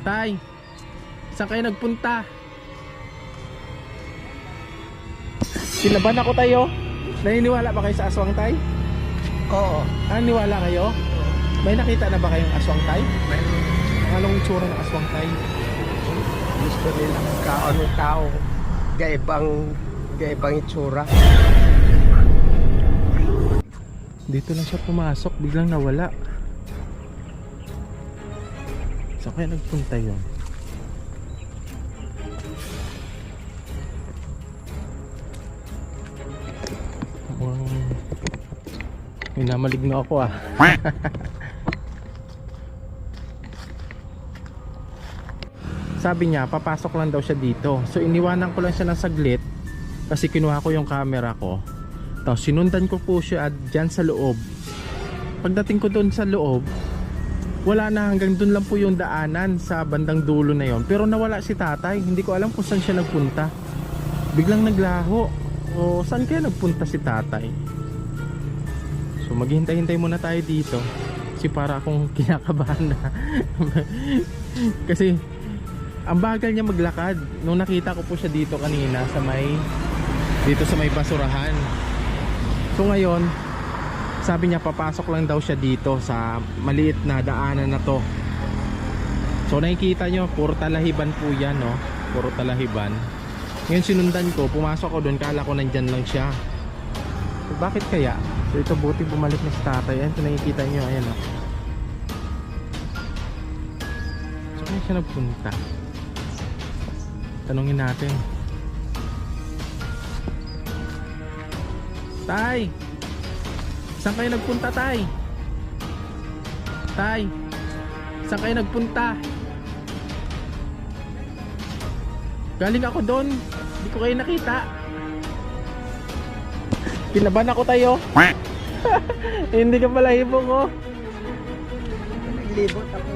Tay, saan kayo nagpunta? Sinaban ako tayo. Naniniwala ba kayo sa aswang tay? Oo. Ah, niwala kayo? May nakita na ba kayong aswang tay? Mayroon. Anong itsura ng aswang tay? Gusto nilang kaano tao. Gaibang, gaibang itsura. Dito lang siya pumasok, biglang nawala. Kaya nagpunta yun? Mukhang minamaligno ako ah. Sabi niya, papasok lang daw siya dito. So iniwanan ko lang siya ng saglit kasi kinuha ko yung camera ko. Tapos sinundan ko po siya dyan sa loob. Pagdating ko doon sa loob, wala na hanggang doon lang po yung daanan sa bandang dulo na yon. Pero nawala si tatay. Hindi ko alam kung saan siya nagpunta. Biglang naglaho. O saan kaya nagpunta si tatay? So maghintay-hintay muna tayo dito. Kasi para akong kinakabahan na. Kasi ang bagal niya maglakad. Nung nakita ko po siya dito kanina sa may dito sa may basurahan. So ngayon, sabi niya papasok lang daw siya dito sa maliit na daanan na to. So nakikita nyo, puro talahiban po yan, no? Puro talahiban. Ngayon sinundan ko, pumasok ko doon, kala ko nandyan lang siya. So, bakit kaya? So ito buti bumalik na si tatay. Ayan, ito nakikita nyo, ayan, no? So kaya siya nagpunta? Tanungin natin. Tay! Saan kayo nagpunta, Tay? Tay! Saan kayo nagpunta? Galing ako doon. Hindi ko kayo nakita. Pinaban ako tayo. Hindi ka pala hibo ko. Naglibot ako.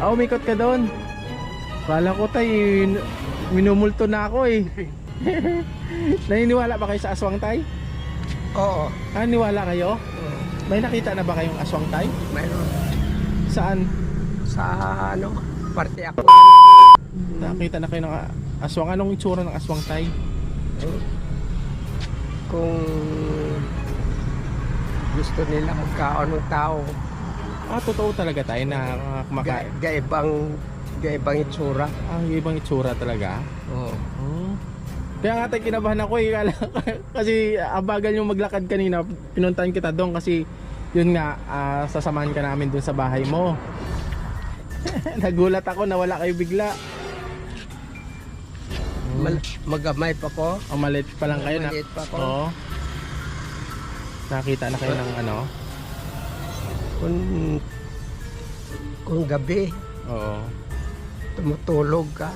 Ah, umikot ka doon. Kala ko tayo, minumulto na ako eh. Naniniwala ba kayo sa aswang tay? Oo. Ah, niwala kayo? Oo. May nakita na ba kayong aswang tay? Mayroon. Saan? Sa ano, parte ako. Nakita na kayo ng ah, aswang. Anong itsura ng aswang tay? Kung gusto nila magkaon ng tao, Ah, totoo talaga tayo na uh, ga, kumakain. gaibang, gaibang itsura. Ah, yung ibang itsura talaga. Oo. Oh. Kaya nga tayo kinabahan ako eh. Kasi ang bagal yung maglakad kanina. Pinuntahan kita doon kasi yun nga, ah, sasamahan ka namin doon sa bahay mo. Nagulat ako na wala kayo bigla. Mal- magamay pa ko. O maliit pa lang kayo na. Maliit pa ako. Oo. Nakita na kayo ng ano? Kung, kung gabi, Oo. tumutulog ka,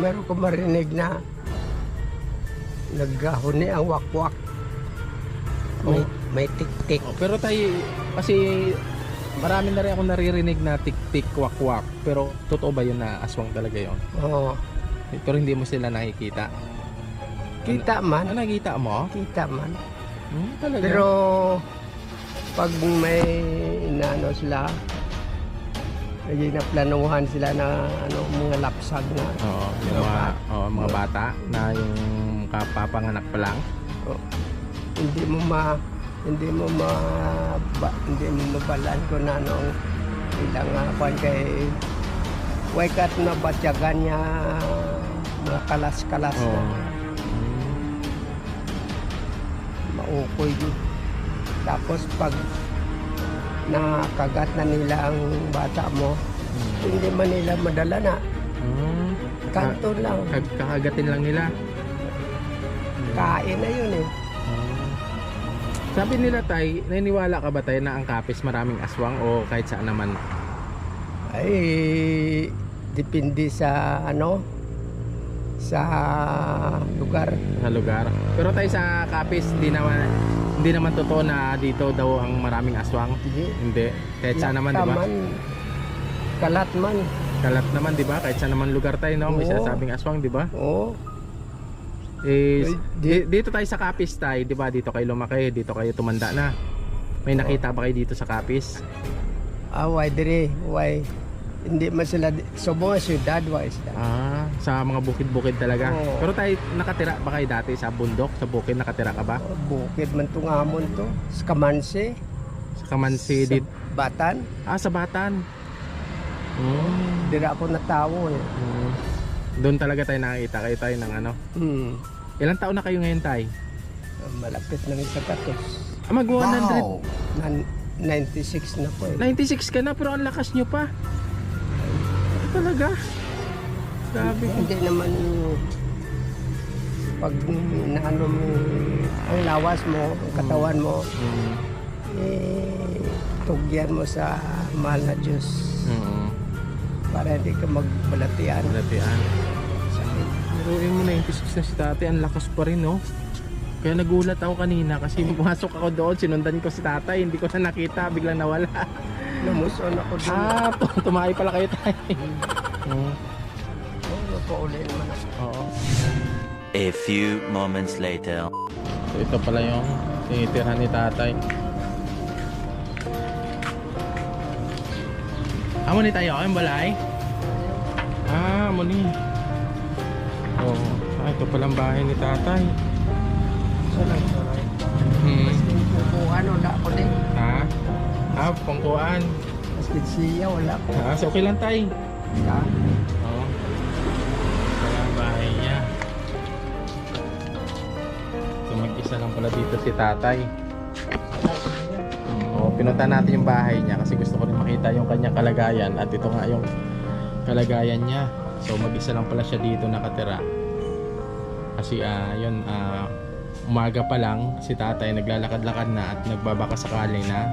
meron ko marinig na naghahuni ang wakwak. May, Oh. may tik-tik. Oh, pero tayo, kasi marami na rin ako naririnig na tik-tik, kwak-kwak. Pero totoo ba yun na aswang talaga yun? Oo. Pero hindi mo sila nakikita. Kita Ah, man, nakita mo? kita man. Hmm, talaga? Pero pag may inano sila, may naplanuhan sila na ano, mga lapsag na Oo, yung mga, oo, mga bata na yung kapapanganak pa lang. hindi mo ma hindi mo ma ba, hindi mo mabalan ko na nung ilang uh, kwan kay waikat na batyagan niya mga kalas-kalas Oo. na Hmm. maukoy yun. Tapos pag nakagat na nila ang bata mo, hindi man nila madala na. Hmm. Kanto lang. Kag- kakagatin lang nila. Kain na yun eh. Hmm. Sabi nila tay, naniniwala ka ba tayo na ang kapis maraming aswang o kahit saan naman? Ay, depende sa ano, sa lugar. sa lugar. Pero tayo sa Kapis, hindi naman hindi naman totoo na dito daw ang maraming aswang. Hindi. Hindi. Kahit saan naman, di ba? Kalat man. Kalat naman, di ba? Kahit saan naman lugar tayo, no? May Oo. sinasabing aswang, di ba? Oo. Di- dito tayo sa Kapis tayo, di ba? Dito kayo lumaki, dito kayo tumanda na. May nakita ba kayo dito sa Kapis? Ah, why dire? Why? Hindi man sila, mga syudad, wa isda. Ah, sa mga bukid-bukid talaga. Oo. Pero tayo nakatira ba kayo dati sa bundok, sa bukid nakatira ka ba? Bukid man itong amon to. Sa Kamansi, Sa Kamansi sa. Batan. Ah, sa Batan. Mm. Dira ako natawo eh. Mm. Doon talaga tayo nakakita kayo tayo ng ano. Hmm. Ilang taon na kayo ngayon tay? Malapit na rin sa katos. Ah, mag 100. Nan- 96 na po eh. 96 ka na pero ang lakas nyo pa. Talaga. Grabe. Hindi naman pag naano mo ang lawas mo, ang katawan mo, Mm. eh, tugyan mo sa mahal na Diyos Oo. para hindi ka magbalatian. Malatian. Biruin mo 96 na si tatay, ang lakas pa rin no. Kaya nagulat ako kanina kasi pumasok ako doon, sinundan ko si tatay, hindi ko na nakita, biglang nawala. Namuson ako doon. Ah, tu- tumayo pala kayo tayo. Oo. Oh, pauli naman ako. Oo. A few moments later. So ito pala yung tinitirhan ni tatay. Amo ni tayo, ang balay? Ah, amo ni. Oo. Ah, ito palang bahay ni tatay. Hmm. Kukuhan, wala ako din. Ha? Ah, pangkuan. Mas siya, wala ko. Ah, so okay lang tay. Ha? Oo. Wala ang bahay niya. So mag-isa lang pala dito si tatay. Oo, pinunta natin yung bahay niya kasi gusto ko rin makita yung kanyang kalagayan at ito nga yung kalagayan niya. So mag-isa lang pala siya dito nakatira. Kasi ah, yun ah, umaga pa lang si tatay naglalakad-lakad na at nagbabaka sakali na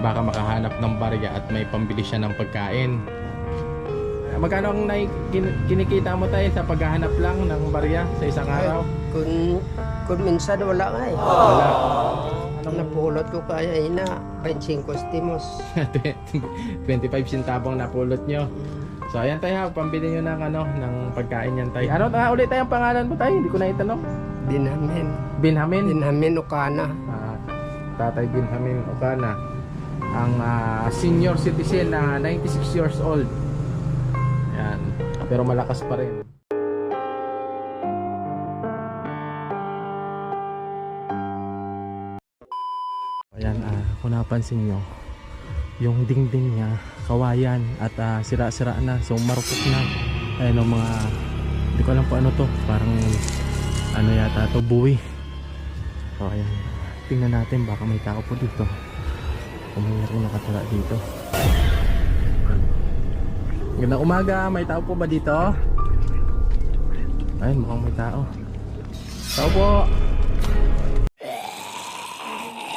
baka makahanap ng barya at may pambili siya ng pagkain. Magkano ang kinikita mo tayo sa paghahanap lang ng barya sa isang araw? Kung, kung minsan wala nga eh. Wala. Napulot ko kaya ina, 25 estimos. 25 centavong napulot nyo. So ayan tayo ha, pambili nyo ng ano, ng pagkain yan tayo. Ano ah, ulit tayo ang pangalan mo tayo? Hindi ko na itanong. Dinamin. Binhamin. Dinamin Okana. Ah, Tatay Binhamin Okana. Ang ah, senior citizen na 96 years old. Yan. Pero malakas pa rin. Ayan, ah, kung napansin nyo, yung dingding niya, kawayan at ah, sira-sira na. So marupok na. Ayan ang mga, hindi ko alam po ano to. Parang ano yata to, buwi. So ayan, tingnan natin baka may tao po dito. Kung mayroong nakatira dito. Gandang umaga, may tao po ba dito? Ayun, mukhang may tao. Tao po.